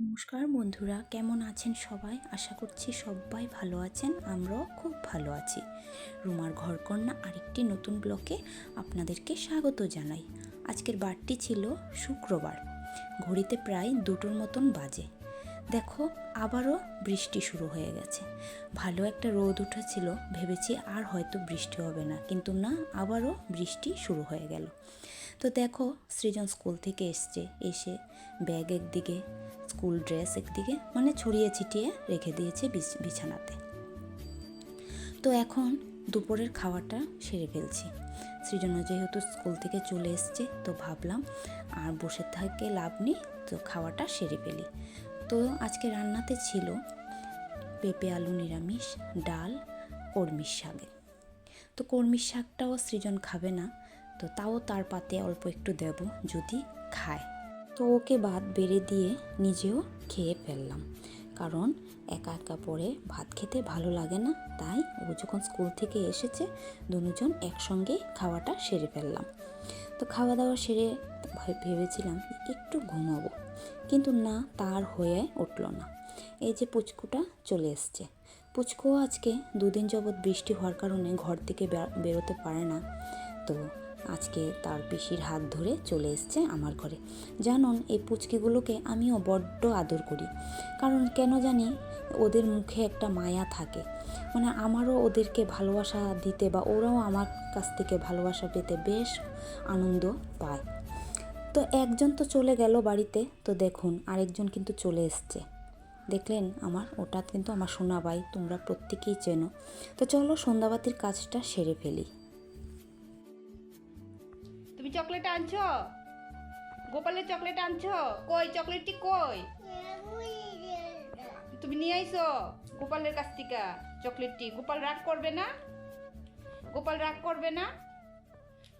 নমস্কার বন্ধুরা, কেমন আছেন সবাই? আশা করছি সবাই ভালো আছেন, আমরাও খুব ভালো আছি। রুমার ঘরকন্যা আরেকটি নতুন ব্লকে আপনাদেরকে স্বাগত জানাই। আজকের বারটি ছিল শুক্রবার, ঘড়িতে প্রায় দুটোর মতন বাজে। দেখো, আবারও বৃষ্টি শুরু হয়ে গেছে। ভালো একটা রোদ উঠেছিল, ভেবেছি আর হয়তো বৃষ্টি হবে না, কিন্তু না, আবারও বৃষ্টি শুরু হয়ে গেল। তো দেখো, সৃজন স্কুল থেকে এসছে। এসে ব্যাগ একদিকে, স্কুল ড্রেস একদিকে মানে ছড়িয়ে ছিটিয়ে রেখে দিয়েছে বিছ- বিছানাতে। তো এখন দুপুরের খাওয়াটা সেরে ফেলছি। সৃজন যেহেতু স্কুল থেকে চলে এসছে, তো ভাবলাম আর বসে থাকে লাভ নেই, তো খাওয়াটা সেরে ফেলি। তো আজকে রান্নাতে ছিল পেঁপে আলু নিরামিষ, ডাল কর্মির শাকে। তো কর্মির শাকটাও সৃজন খাবে না তো তাও তার পাতে অল্প একটু দেব যদি খায়। তো ওকে ভাত বেড়ে দিয়ে নিজেও খেয়ে ফেললাম। কারণ একা একা পরে ভাত খেতে ভালো লাগে না, তাই ও যখন স্কুল থেকে এসেছে দুজন একসঙ্গে খাওয়াটা সেরে ফেললাম। তো খাওয়া দাওয়া সেরে ভেবেছিলাম একটু ঘুমাবো, কিন্তু না তার হয়ে উঠল না। এই যে পুচকুটা চলে এসছে। পুচকুও আজকে দুদিন যাবৎ বৃষ্টি হওয়ার কারণে ঘর থেকে বেরোতে পারে না। তো আজকে তার পিসির হাত ধরে চলে এসছে আমার ঘরে। জানুন, এই পুচকিগুলোকে আমিও বড্ড আদর করি। কারণ কেন জানি ওদের মুখে একটা মায়া থাকে। মানে আমারও ওদেরকে ভালোবাসা দিতে বা ওরাও আমার কাছ থেকে ভালোবাসা পেতে বেশ আনন্দ পায়। তো একজন তো চলে গেল বাড়িতে। তো দেখুন, আরেকজন কিন্তু চলে এসছে। দেখলেন আমার, ওটা কিন্তু আমার সোনাবাই, তোমরা প্রত্যেকেই চেনো। তো চলো সন্ধ্যাবাতির কাজটা সেরে ফেলি। তুমি চকলেট আনছো? গোপালের চকলেট আনছো? কই, চকলেটটি কই? তুমি নিয়ে আইছো গোপালের কাছ থেকে চকলেটটি। গোপাল রাগ করবে না? গোপাল রাগ করবে না?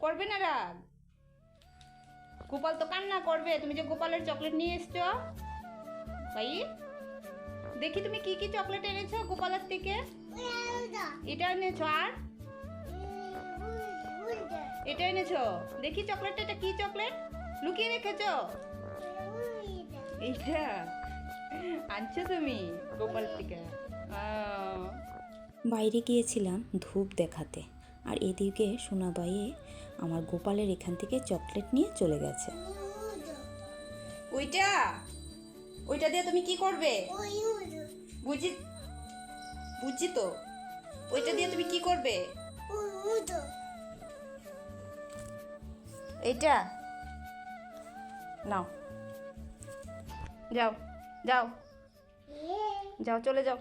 করবে না রাগ? গোপাল তো কান্না করবে। তুমি যে গোপালের চকলেট নিয়ে এসছো? ভাই, দেখি তুমি কি কি চকলেট এনেছো গোপালের থেকে? এটা এনেছো। আর? এটা এনেছো? দেখি চকলেটটা এটা কি চকলেট লুকিয়ে রেখেছো? এইটা? আনছো তুমি গোপাল থেকে? বাইরে গিয়েছিলাম ধূপ দেখাতে আর এদিকে সোনাবাইয়ে আমার গোপালের এখান থেকে চকলেট নিয়ে চলে গেছে। ওইটা? ওইটা দিয়ে তুমি কি করবে? বুঝি বুঝছি তো? ওইটা দিয়ে তুমি কি করবে? এইটা? নাও। যাও যাও। যাও চলে যাও।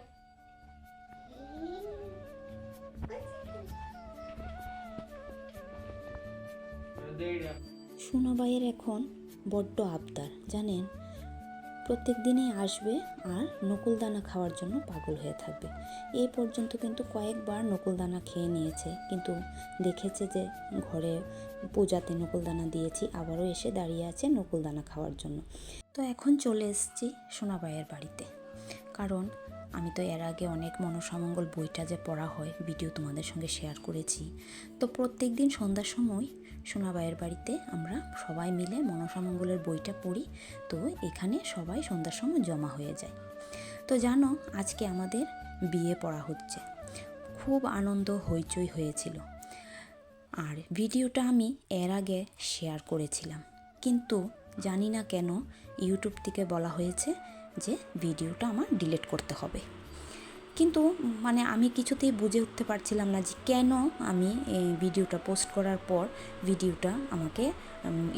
সোনাবাইয়ের এখন বড্ড আবদার জানেন? প্রত্যেক দিনই আসবে আর নকুলদানা খাওয়ার জন্য পাগল হয়ে থাকবে। এ পর্যন্ত কিন্তু কয়েকবার নকুলদানা খেয়ে নিয়েছে। কিন্তু দেখেছে যে ঘরে পূজাতে নকুলদানা দিয়েছি, আবারও এসে দাঁড়িয়ে আছে নকুলদানা খাওয়ার জন্য। তো এখন চলে এসেছি সোনাবাইয়ের বাড়িতে। কারণ আমি তো এর আগে অনেক মনসামঙ্গল বইটা যে পড়া হয়, ভিডিও তোমাদের সঙ্গে শেয়ার করেছি। তো প্রত্যেক দিন সন্ধ্যার সময় সোনাবাইয়ের বাড়িতে আমরা সবাই মিলে মনসামঙ্গলের বইটা পড়ি, তো এখানে সবাই সন্ধ্যার সময় জমা হয়ে যায়। তো জানো, আজকে আমাদের বিয়ে পড়া হচ্ছে। খুব আনন্দ হইচই হয়েছিল। আর ভিডিওটা আমি এর আগে শেয়ার করেছিলাম। কিন্তু জানি না কেন, ইউটিউব থেকে বলা হয়েছে যে ভিডিওটা আমার ডিলিট করতে হবে। কিন্তু মানে আমি কিছুতেই বুঝে উঠতে পারছিলাম না যে কেন আমি এই ভিডিওটা পোস্ট করার পর ভিডিওটা আমাকে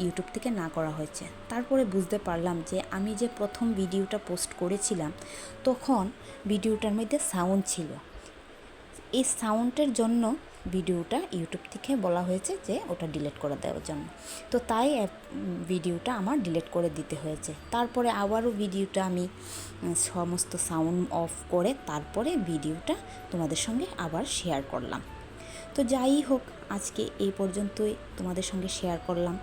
ইউটিউব থেকে না করা হয়েছে। তারপরে বুঝতে পারলাম যে আমি যে প্রথম ভিডিওটা পোস্ট করেছিলাম, তখন ভিডিওটার মধ্যে সাউন্ড ছিল। এই সাউন্ডের জন্য ভিডিওটা ইউটিউব থেকে বলা হয়েছে যে ওটা ডিলেট করে দেওয়ার জন্য। তো তাই ভিডিওটা আমার ডিলেট করে দিতে হয়েছে। তারপরে আবারও ভিডিওটা আমি সমস্ত সাউন্ড অফ করে তারপরে ভিডিওটা তোমাদের সঙ্গে আবার শেয়ার করলাম। তো যাই হোক, আজকে এই পর্যন্তই তোমাদের সঙ্গে শেয়ার করলাম।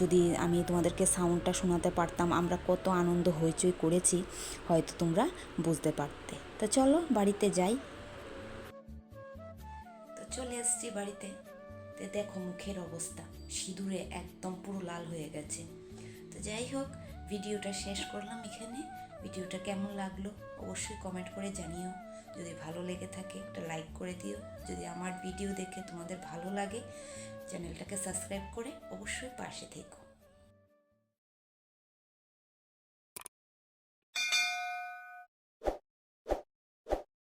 যদি আমি তোমাদেরকে সাউন্ডটা শোনাতে পারতাম, আমরা কত আনন্দ, হইচই করেছি, হয়তো তোমরা বুঝতে পারতে। তো চলো, বাড়িতে যাই। চলে এসছি বাড়িতে। তো দেখো মুখের অবস্থা, সিঁদুরে একদম পুরো লাল হয়ে গেছে। তো যাই হোক, ভিডিওটা শেষ করলাম এখানে। ভিডিওটা কেমন লাগল অবশ্যই কমেন্ট করে জানিও। যদি ভালো লেগে থাকে, একটা লাইক করে দিও। যদি আমার ভিডিও দেখে তোমাদের ভালো লাগে, চ্যানেলটাকে সাবস্ক্রাইব করে অবশ্যই পাশে থেকো।